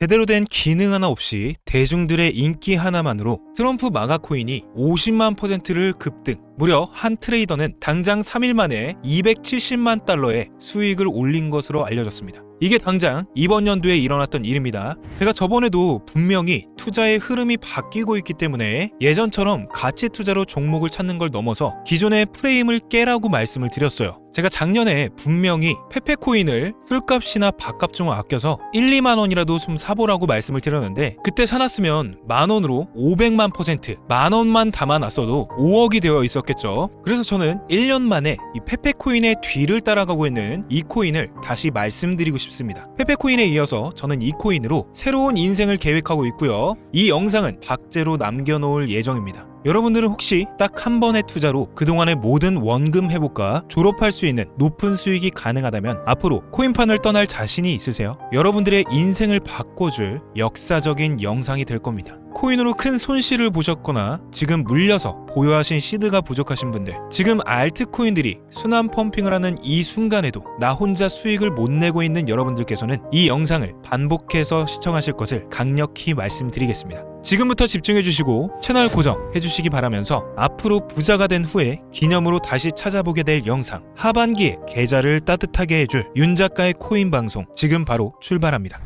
제대로 된 기능 하나 없이 대중들의 인기 하나만으로 트럼프 마가 코인이 50만 퍼센트를 급등. 무려 한 트레이더는 당장 3일 만에 270만 달러의 수익을 올린 것으로 알려졌습니다. 이게 당장 이번 연도에 일어났던 일입니다. 제가 저번에도 분명히 투자의 흐름이 바뀌고 있기 때문에 예전처럼 가치 투자로 종목을 찾는 걸 넘어서 기존의 프레임을 깨라고 말씀을 드렸어요. 제가 작년에 분명히 페페코인을 술값이나 밥값 좀 아껴서 1, 2만 원이라도 좀 사보라고 말씀을 드렸는데 그때 사놨으면 만 원으로 500만 퍼센트 만 원만 담아놨어도 5억이 되어 있었겠죠. 그래서 저는 1년 만에 이 페페코인의 뒤를 따라가고 있는 이 코인을 다시 말씀드리고 싶습니다. 페페코인에 이어서 저는 이 코인으로 새로운 인생을 계획하고 있고요. 이 영상은 박제로 남겨놓을 예정입니다. 여러분들은 혹시 딱 한 번의 투자로 그동안의 모든 원금 회복과 졸업할 수 있는 높은 수익이 가능하다면 앞으로 코인판을 떠날 자신이 있으세요? 여러분들의 인생을 바꿔줄 역사적인 영상이 될 겁니다. 코인으로 큰 손실을 보셨거나 지금 물려서 보유하신 시드가 부족하신 분들 지금 알트코인들이 순환 펌핑을 하는 이 순간에도 나 혼자 수익을 못 내고 있는 여러분들께서는 이 영상을 반복해서 시청하실 것을 강력히 말씀드리겠습니다. 지금부터 집중해 주시고 채널 고정 해 주시기 바라면서 앞으로 부자가 된 후에 기념으로 다시 찾아보게 될 영상 하반기에 계좌를 따뜻하게 해줄 윤 작가의 코인 방송 지금 바로 출발합니다.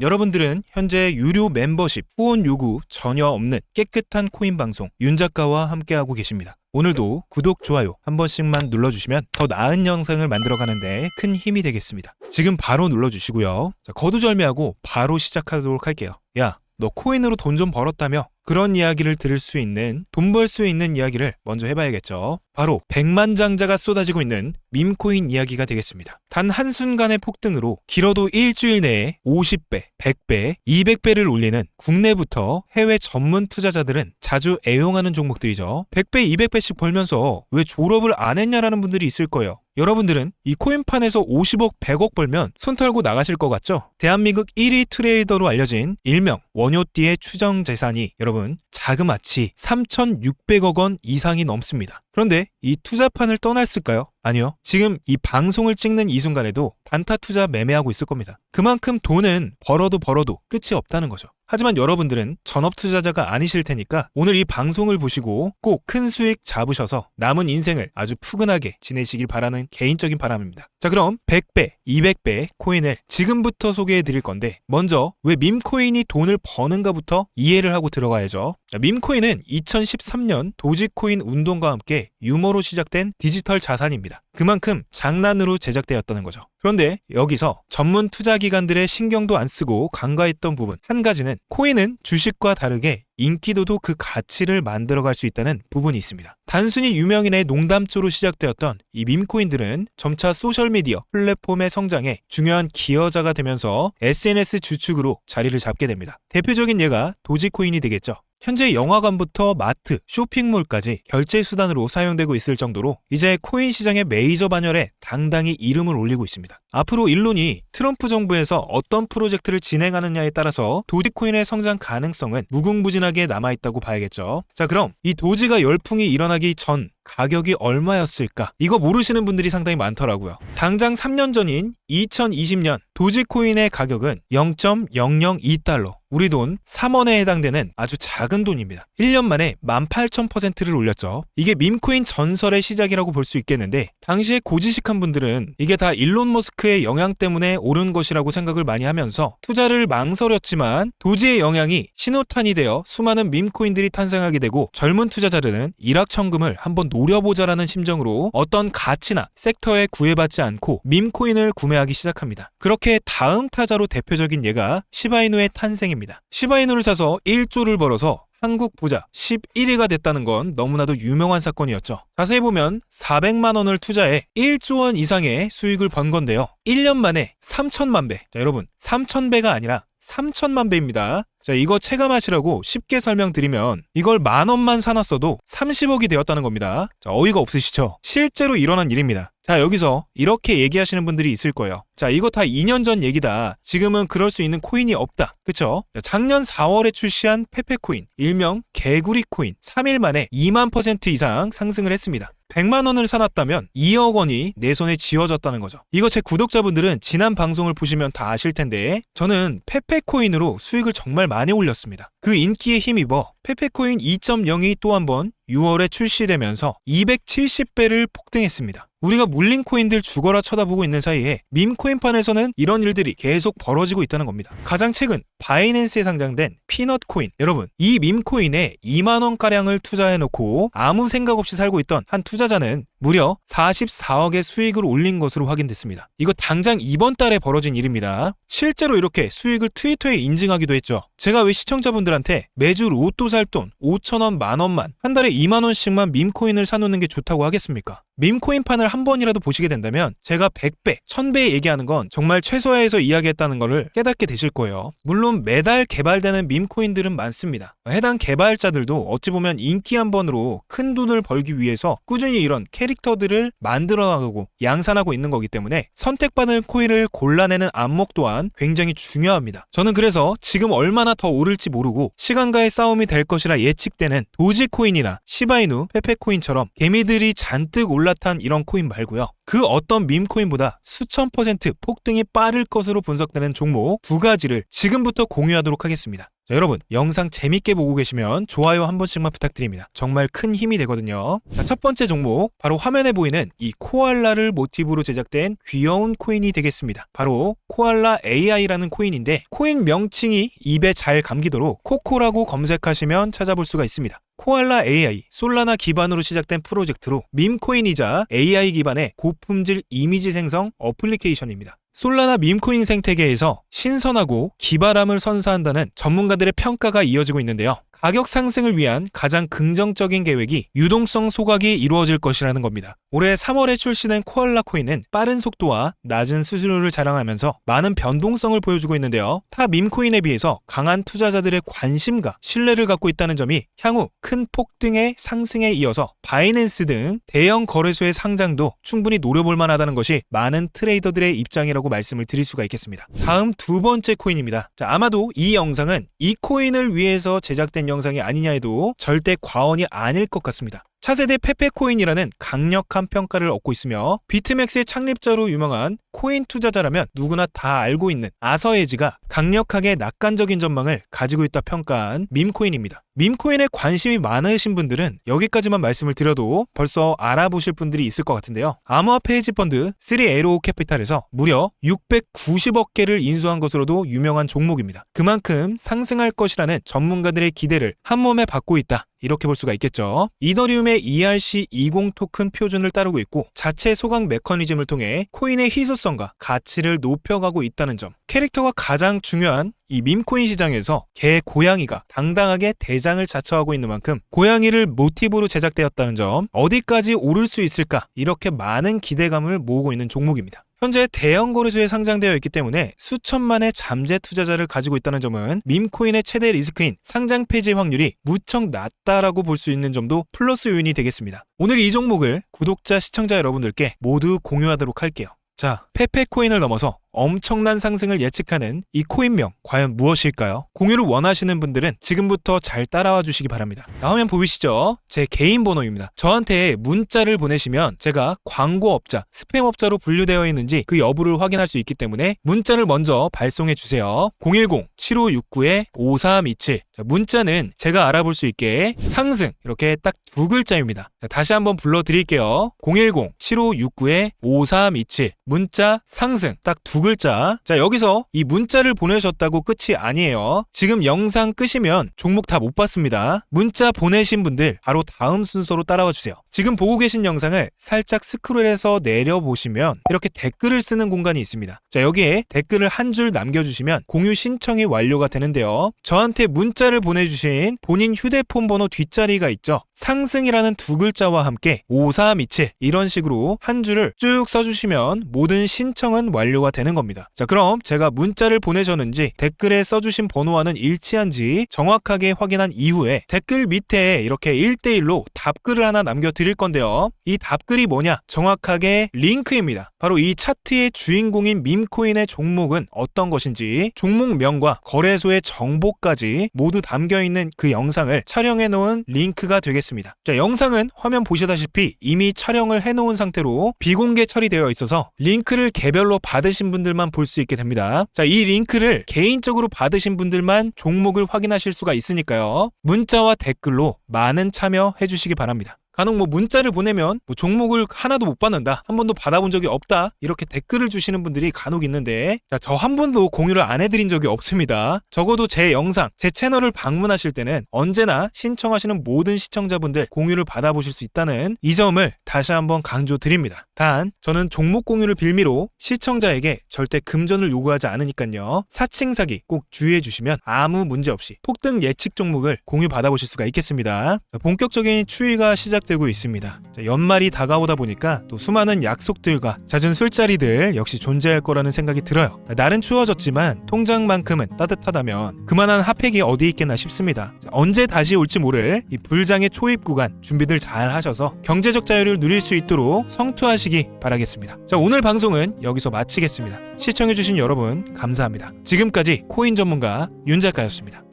여러분들은 현재 유료 멤버십 후원 요구 전혀 없는 깨끗한 코인 방송 윤 작가와 함께하고 계십니다. 오늘도 구독, 좋아요 한 번씩만 눌러주시면 더 나은 영상을 만들어가는데 큰 힘이 되겠습니다. 지금 바로 눌러주시고요. 자, 거두절미하고 바로 시작하도록 할게요. 야, 너 코인으로 돈 좀 벌었다며? 그런 이야기를 들을 수 있는 돈 벌 수 있는 이야기를 먼저 해봐야겠죠. 바로 백만장자가 쏟아지고 있는 밈코인 이야기가 되겠습니다. 단 한순간의 폭등으로 길어도 일주일 내에 50배, 100배, 200배를 올리는 국내부터 해외 전문 투자자들은 자주 애용하는 종목들이죠. 100배, 200배씩 벌면서 왜 졸업을 안 했냐라는 분들이 있을 거예요. 여러분들은 이 코인판에서 50억, 100억 벌면 손 털고 나가실 것 같죠? 대한민국 1위 트레이더로 알려진 일명 원효띠의 추정 재산이 여러분 자그마치 3,600억 원 이상이 넘습니다. 그런데 이 투자판을 떠났을까요? 아니요. 지금 이 방송을 찍는 이 순간에도 단타 투자 매매하고 있을 겁니다. 그만큼 돈은 벌어도 벌어도 끝이 없다는 거죠. 하지만 여러분들은 전업 투자자가 아니실 테니까 오늘 이 방송을 보시고 꼭 큰 수익 잡으셔서 남은 인생을 아주 푸근하게 지내시길 바라는 개인적인 바람입니다. 자, 그럼 100배, 200배 코인을 지금부터 소개해 드릴 건데 먼저 왜 밈코인이 돈을 버는가부터 이해를 하고 들어가야죠. 자, 밈코인은 2013년 도지코인 운동과 함께 유머로 시작된 디지털 자산입니다. 그만큼 장난으로 제작되었다는 거죠. 그런데 여기서 전문 투자 기관들의 신경도 안 쓰고 간과했던 부분 한 가지는 코인은 주식과 다르게 인기도도 그 가치를 만들어갈 수 있다는 부분이 있습니다. 단순히 유명인의 농담조로 시작되었던 이 밈코인들은 점차 소셜미디어 플랫폼의 성장에 중요한 기여자가 되면서 SNS 주축으로 자리를 잡게 됩니다. 대표적인 예가 도지코인이 되겠죠. 현재 영화관부터 마트, 쇼핑몰까지 결제 수단으로 사용되고 있을 정도로 이제 코인 시장의 메이저 반열에 당당히 이름을 올리고 있습니다. 앞으로 일론이 트럼프 정부에서 어떤 프로젝트를 진행하느냐에 따라서 도지코인의 성장 가능성은 무궁무진하게 남아있다고 봐야겠죠. 자, 그럼 이 도지가 열풍이 일어나기 전 가격이 얼마였을까? 이거 모르시는 분들이 상당히 많더라고요. 당장 3년 전인 2020년 도지코인의 가격은 0.002달러. 우리 돈 3원에 해당되는 아주 작은 돈입니다. 1년 만에 18,000%를 올렸죠. 이게 밈코인 전설의 시작이라고 볼 수 있겠는데 당시에 고지식한 분들은 이게 다 일론 머스크의 영향 때문에 오른 것이라고 생각을 많이 하면서 투자를 망설였지만 도지의 영향이 신호탄이 되어 수많은 밈코인들이 탄생하게 되고 젊은 투자자들은 일확천금을 한번 노려보자라는 심정으로 어떤 가치나 섹터에 구애받지 않고 밈코인을 구매하기 시작합니다. 그렇게 다음 타자로 대표적인 예가 시바이누의 탄생입니다. 시바이누를 사서 1조를 벌어서 한국 부자 11위가 됐다는 건 너무나도 유명한 사건이었죠. 자세히 보면 400만 원을 투자해 1조 원 이상의 수익을 번 건데요. 1년 만에 3천만 배. 자, 여러분, 3천0배가 아니라 3천만 배입니다. 자, 이거 체감하시라고 쉽게 설명드리면 이걸 만 원만 사놨어도 30억이 되었다는 겁니다. 자, 어이가 없으시죠? 실제로 일어난 일입니다. 자, 여기서 이렇게 얘기하시는 분들이 있을 거예요. 자, 이거 다 2년 전 얘기다. 지금은 그럴 수 있는 코인이 없다. 그쵸? 자, 작년 4월에 출시한 페페코인, 일명 개구리 코인, 3일 만에 2만 퍼센트 이상 상승을 했습니다. 100만 원을 사놨다면 2억 원이 내 손에 쥐어졌다는 거죠. 이거 제 구독자분들은 지난 방송을 보시면 다 아실 텐데 저는 페페코인으로 수익을 정말 많이 올렸습니다. 그 인기에 힘입어 페페코인 2.0이 또 한 번 6월에 출시되면서 270배를 폭등했습니다. 우리가 물린 코인들 죽어라 쳐다보고 있는 사이에 밈코인판에서는 이런 일들이 계속 벌어지고 있다는 겁니다. 가장 최근 바이낸스에 상장된 피넛 코인. 여러분, 이 밈코인에 2만 원 가량을 투자해 놓고 아무 생각 없이 살고 있던 한 투자자는 무려 44억의 수익을 올린 것으로 확인됐습니다. 이거 당장 이번 달에 벌어진 일입니다. 실제로 이렇게 수익을 트위터에 인증하기도 했죠. 제가 왜 시청자분들한테 매주 로또 살 돈 5천 원, 만 원만 한 달에 2만 원씩만 밈코인을 사놓는 게 좋다고 하겠습니까? 밈코인판을 한 번이라도 보시게 된다면 제가 100배, 1000배 얘기하는 건 정말 최소화해서 이야기했다는 것을 깨닫게 되실 거예요. 물론 매달 개발되는 밈코인들은 많습니다. 해당 개발자들도 어찌 보면 인기 한 번으로 큰 돈을 벌기 위해서 꾸준히 이런 캐릭터들을 만들어 나가고 양산하고 있는 거기 때문에 선택받은 코인을 골라내는 안목 또한 굉장히 중요합니다. 저는 그래서 지금 얼마나 더 오를지 모르고 시간과의 싸움이 될 것이라 예측되는 도지코인이나 시바이누, 페페코인처럼 개미들이 잔뜩 올라탄 이런 코인 말고요. 그 어떤 밈코인보다 수천 퍼센트 폭등이 빠를 것으로 분석되는 종목 두 가지를 지금부터 공유하도록 하겠습니다. 자, 여러분, 영상 재밌게 보고 계시면 좋아요 한 번씩만 부탁드립니다. 정말 큰 힘이 되거든요. 자, 첫 번째 종목, 바로 화면에 보이는 이 코알라를 모티브로 제작된 귀여운 코인이 되겠습니다. 바로 코알라 AI라는 코인인데, 코인 명칭이 입에 잘 감기도록 코코라고 검색하시면 찾아볼 수가 있습니다. 코알라 AI, 솔라나 기반으로 시작된 프로젝트로 밈코인이자 AI 기반의 고품질 이미지 생성 어플리케이션입니다. 솔라나 밈코인 생태계에서 신선하고 기발함을 선사한다는 전문가들의 평가가 이어지고 있는데요. 가격 상승을 위한 가장 긍정적인 계획이 유동성 소각이 이루어질 것이라는 겁니다. 올해 3월에 출시된 코알라 코인은 빠른 속도와 낮은 수수료를 자랑하면서 많은 변동성을 보여주고 있는데요. 타 밈코인에 비해서 강한 투자자들의 관심과 신뢰를 갖고 있다는 점이 향후 큰 폭등의 상승에 이어서 바이낸스 등 대형 거래소의 상장도 충분히 노려볼 만하다는 것이 많은 트레이더들의 입장이라고 말씀을 드릴 수가 있겠습니다. 다음 두 번째 코인입니다. 자, 아마도 이 영상은 이 코인을 위해서 제작된 영상이 아니냐 해도 절대 과언이 아닐 것 같습니다. 차세대 페페코인이라는 강력한 평가를 얻고 있으며 비트맥스의 창립자로 유명한 코인 투자자라면 누구나 다 알고 있는 아서에지가 강력하게 낙관적인 전망을 가지고 있다 평가한 밈코인입니다. 밈코인에 관심이 많으신 분들은 여기까지만 말씀을 드려도 벌써 알아보실 분들이 있을 것 같은데요. 암호화폐 헤지 펀드 3에로 캐피탈에서 무려 690억 개를 인수한 것으로도 유명한 종목입니다. 그만큼 상승할 것이라는 전문가들의 기대를 한 몸에 받고 있다. 이렇게 볼 수가 있겠죠. 이더리움의 ERC20 토큰 표준을 따르고 있고 자체 소각 메커니즘을 통해 코인의 희소성과 가치를 높여가고 있다는 점. 캐릭터가 가장 중요한 이 밈코인 시장에서 개 고양이가 당당하게 대장을 자처하고 있는 만큼 고양이를 모티브로 제작되었다는 점 어디까지 오를 수 있을까 이렇게 많은 기대감을 모으고 있는 종목입니다. 현재 대형 거래소에 상장되어 있기 때문에 수천만의 잠재 투자자를 가지고 있다는 점은 밈코인의 최대 리스크인 상장 폐지 확률이 무척 낮다라고 볼 수 있는 점도 플러스 요인이 되겠습니다. 오늘 이 종목을 구독자, 시청자 여러분들께 모두 공유하도록 할게요. 자, 페페코인을 넘어서 엄청난 상승을 예측하는 이 코인명 과연 무엇일까요? 공유를 원하시는 분들은 지금부터 잘 따라와 주시기 바랍니다. 나오면 보이시죠? 제 개인 번호입니다. 저한테 문자를 보내시면 제가 광고업자, 스팸업자로 분류되어 있는지 그 여부를 확인할 수 있기 때문에 문자를 먼저 발송해 주세요. 010-7569-5327 자, 문자는 제가 알아볼 수 있게 상승 이렇게 딱 두 글자입니다. 자, 다시 한번 불러드릴게요. 010-7569-5327 문자 상승 딱두 글자. 자, 여기서 이 문자를 보내셨다고 끝이 아니에요. 지금 영상 끄시면 종목 다 못 봤습니다. 문자 보내신 분들 바로 다음 순서로 따라와 주세요. 지금 보고 계신 영상을 살짝 스크롤해서 내려보시면 이렇게 댓글을 쓰는 공간이 있습니다. 자, 여기에 댓글을 한 줄 남겨주시면 공유 신청이 완료가 되는데요. 저한테 문자를 보내주신 본인 휴대폰 번호 뒷자리가 있죠. 상승이라는 두 글자와 함께 5327 이런 식으로 한 줄을 쭉 써주시면 모든 신청은 완료가 되는 되는 겁니다. 자, 그럼 제가 문자를 보내셨는지 댓글에 써주신 번호와는 일치한지 정확하게 확인한 이후에 댓글 밑에 이렇게 1대1로 답글을 하나 남겨드릴 건데요. 이 답글이 뭐냐? 정확하게 링크입니다. 바로 이 차트의 주인공인 밈코인의 종목은 어떤 것인지 종목명과 거래소의 정보까지 모두 담겨 있는 그 영상을 촬영해 놓은 링크가 되겠습니다. 자, 영상은 화면 보시다시피 이미 촬영을 해 놓은 상태로 비공개 처리되어 있어서 링크를 개별로 받으신 분들 만 볼 수 있게 됩니다. 자, 이 링크를 개인적으로 받으신 분들만 종목을 확인하실 수가 있으니까요. 문자와 댓글로 많은 참여해 주시기 바랍니다. 간혹 뭐 문자를 보내면 뭐 종목을 하나도 못 받는다 한 번도 받아본 적이 없다 이렇게 댓글을 주시는 분들이 간혹 있는데 저 한 번도 공유를 안 해드린 적이 없습니다. 적어도 제 영상 제 채널을 방문하실 때는 언제나 신청하시는 모든 시청자분들 공유를 받아보실 수 있다는 이 점을 다시 한번 강조드립니다. 단 저는 종목 공유를 빌미로 시청자에게 절대 금전을 요구하지 않으니까요. 사칭 사기 꼭 주의해 주시면 아무 문제 없이 폭등 예측 종목을 공유 받아보실 수가 있겠습니다. 자, 본격적인 추위가 시작 되고 있습니다. 자, 연말이 다가오다 보니까 또 수많은 약속들과 잦은 술자리들 역시 존재할 거라는 생각이 들어요. 날은 추워졌지만 통장만큼은 따뜻하다면 그만한 핫팩이 어디 있겠나 싶습니다. 자, 언제 다시 올지 모를 이 불장의 초입 구간 준비들 잘 하셔서 경제적 자유를 누릴 수 있도록 성투하시기 바라겠습니다. 자, 오늘 방송은 여기서 마치겠습니다. 시청해주신 여러분 감사합니다. 지금까지 코인 전문가 윤 작가였습니다.